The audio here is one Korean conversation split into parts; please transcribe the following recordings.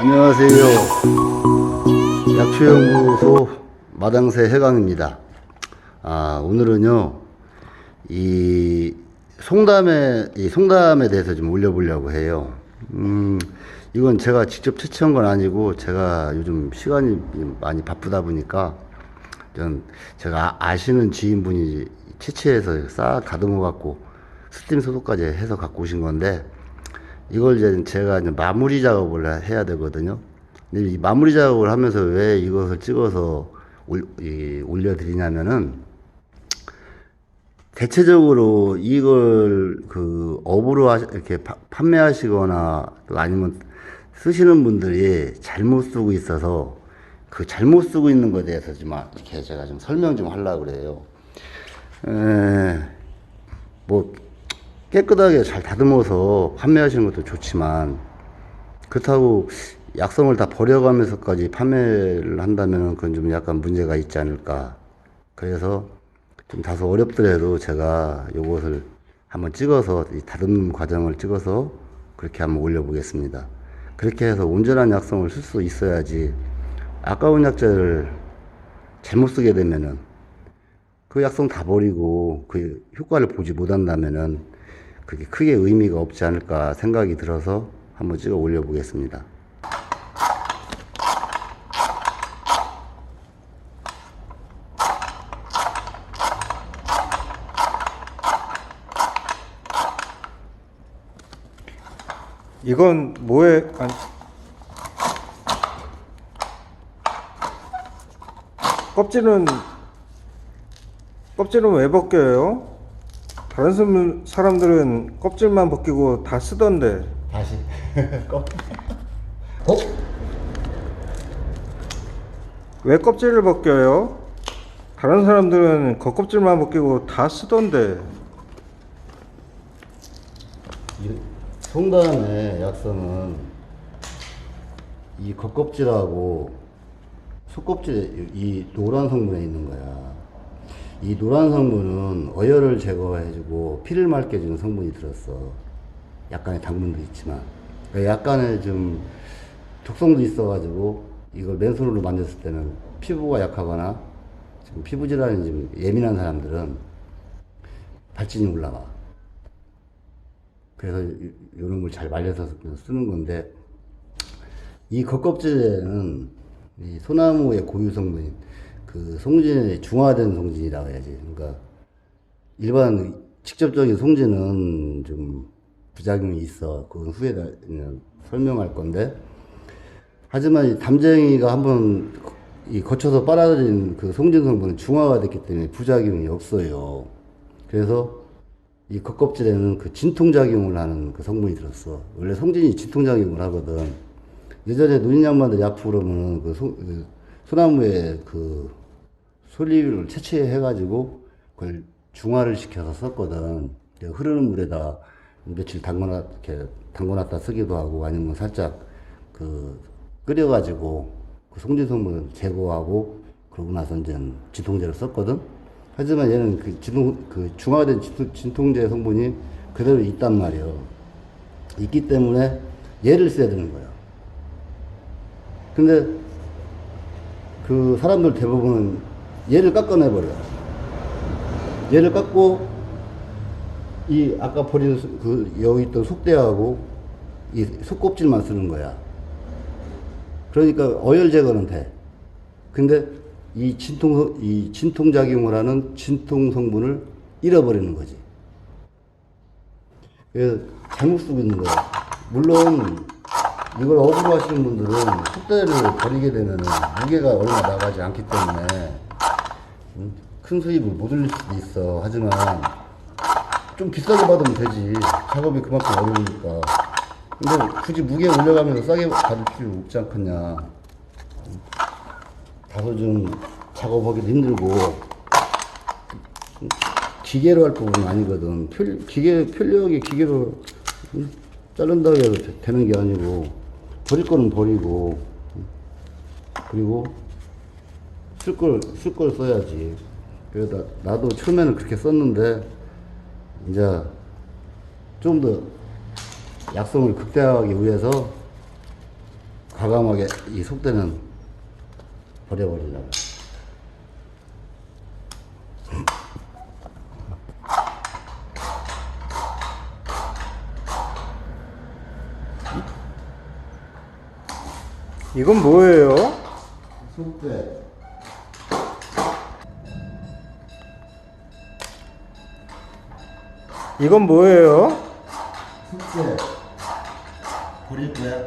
안녕하세요. 약초연구소 마당새 해강입니다. 아, 오늘은요, 이 송담에, 이 송담에 대해서 좀 올려보려고 해요. 음, 이건 제가 직접 채취한 건 아니고, 제가 요즘 시간이 많이 바쁘다 보니까, 전 제가 아- 아시는 지인분이 채취해서 싹 가듬어 갖고, 스팀 소독까지 해서 갖고 오신 건데, 이걸 이제 제가 이제 마무리 작업을 해야 되거든요. 이 마무리 작업을 하면서 왜 이것을 찍어서 올려드리냐면은 대체적으로 이걸 그 업으로 하시, 이렇게 파- 판매하시거나 또 아니면 쓰시는 분들이 잘못 쓰고 있어서 그 잘못 쓰고 있는 것에 대해서 좀 아- 이렇게 제가 좀 설명 좀 하려고 그래요. 에, 뭐 깨끗하게 잘 다듬어서 판매하시는 것도 좋지만 그렇다고 약성을 다 버려가면서까지 판매를 한다면 그건 좀 약간 문제가 있지 않을까. 그래서 좀 다소 어렵더라도 제가 요것을 한번 찍어서 이 다듬는 과정을 찍어서 그렇게 한번 올려보겠습니다. 그렇게 해서 온전한 약성을 쓸 수 있어야지 아까운 약재를 잘못 쓰게 되면은 그 약성 다 버리고 그 효과를 보지 못한다면은 그게 크게 의미가 없지 않을까 생각이 들어서 한번 찍어 올려 보겠습니다. 이건 뭐에 아니, 껍질은 껍질은 왜 벗겨요? 다른 사람- 사람들은 껍질만 벗기고 다 쓰던데 다시 어? 왜 껍질을 벗겨요? 다른 사람들은 겉껍질만 벗기고 다 쓰던데 이 송담의 약성은 이 겉껍질하고 속껍질에 이 노란 성분에 있는 거야. 이 노란 성분은 어혈을 제거해주고 피를 맑게 해주는 성분이 들었어. 약간의 당분도 있지만. 그러니까 약간의 좀 독성도 있어가지고 이걸 맨손으로 만졌을 때는 피부가 약하거나 지금 피부 질환이 좀 예민한 사람들은 발진이 올라가. 그래서 이- 이런 걸 잘 말려서 쓰는 건데 이 겉껍질에는 이 소나무의 고유 성분인 그 송진의 중화된 송진이라고 해야지. 그러니까 일반 직접적인 송진은 좀 부작용이 있어. 그건 후에 설명할 건데 하지만 이 담쟁이가 한번 이 거쳐서 빨아들인 그 송진 성분은 중화가 됐기 때문에 부작용이 없어요. 그래서 이 겉껍질에는 그 진통작용을 하는 그 성분이 들었어. 원래 송진이 진통작용을 하거든. 예전에 노인 양반들이 아프고 그러면은 그, 소, 그 소나무에 그 솔잎을 채취해가지고 그걸 중화를 시켜서 썼거든. 흐르는 물에다 며칠 담궈놨, 이렇게 담궈놨다 쓰기도 하고 아니면 살짝 그 끓여가지고 그 송진 성분을 제거하고 그러고 나서 이제 진통제를 썼거든. 하지만 얘는 그 진통, 그 중화된 진통, 진통제 성분이 그대로 있단 말이에요. 있기 때문에 얘를 써야 되는 거야. 근데 그 사람들 대부분은 얘를 깎아내버려. 얘를 깎고 이 아까 버린 소- 그 여기 있던 속대하고 이 속껍질만 쓰는 거야. 그러니까 어혈 제거는 돼. 근데 이 진통 이 진통 작용을 하는 진통 성분을 잃어버리는 거지. 그래서 잘못 쓰고 있는 거야. 물론 이걸 업으로 하시는 분들은 속대를 버리게 되면 무게가 얼마 나가지 않기 때문에 음, 큰 수입을 못 올릴 수도 있어. 하지만 좀 비싸게 받으면 되지. 작업이 그만큼 어려우니까. 근데 굳이 무게 올려가면서 싸게 받을 필요 없지 않겠냐. 다소 좀 작업하기도 힘들고 기계로 할 부분은 아니거든. 편, 기계 편리하게 기계로 음, 자른다고 되- 되는 게 아니고 버릴 거는 버리고 음, 그리고 쓸 걸 쓸 걸 써야지. 그래서 나- 나도 처음에는 그렇게 썼는데 이제 좀 더 약성을 극대화하기 위해서 과감하게 이 속대는 버려버리려고. 이건 뭐예요? 속대. 이건 뭐예요? 속대. 버릴 거야?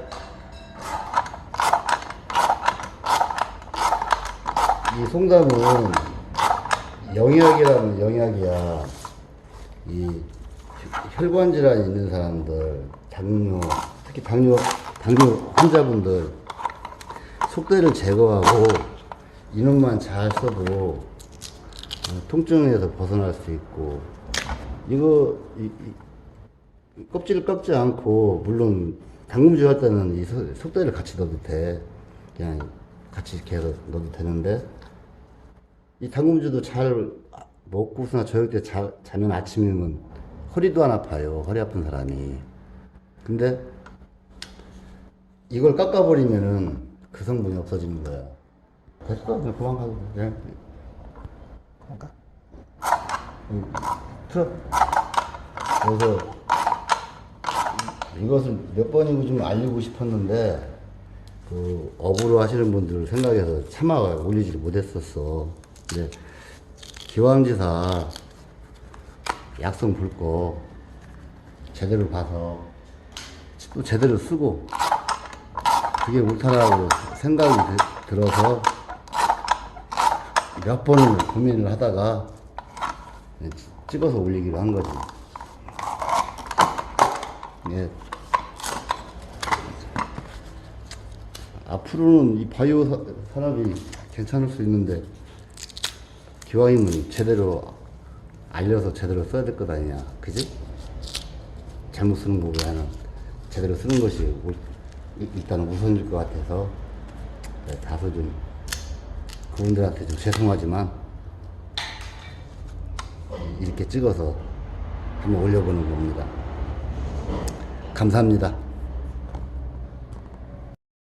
이 송담은 영약이라는 영약이야. 이 혈관 질환이 있는 사람들, 당뇨, 특히 당뇨, 당뇨 환자분들 속대를 제거하고 이놈만 잘 써도 어, 통증에서 벗어날 수 있고 이거 이, 이 껍질을 깎지 않고 물론 당금주 할 때는 이 소- 속대를 같이 넣어도 돼. 그냥 같이 계속 넣어도 되는데 이 당금주도 잘 먹고서나 저녁 때 자, 자면 아침이면 허리도 안 아파요. 허리 아픈 사람이. 근데 이걸 깎아버리면은 그 성분이 없어지는 거야. 됐어? 그냥 그만 가도 돼. 그냥 그런가? 틀어. 그래서 이것을 몇 번이고 좀 알리고 싶었는데 그 업으로 하시는 분들 생각해서 차마 올리지를 못했었어. 근데 기왕지사 약속 불거 제대로 봐서 또 제대로 쓰고 그게 옳다라고 생각이 드- 들어서 몇 번을 고민을 하다가 찍어서 올리기로 한 거지. 예. 앞으로는 이 바이오 사- 산업이 괜찮을 수 있는데 기왕이면 제대로 알려서 제대로 써야 될 것 아니냐, 그지? 잘못 쓰는 거보다는 제대로 쓰는 것이 올- 일- 일단은 우선일 것 같아서 네, 다소 좀 그분들한테 좀 죄송하지만 이렇게 찍어서 한번 올려보는 겁니다. 감사합니다.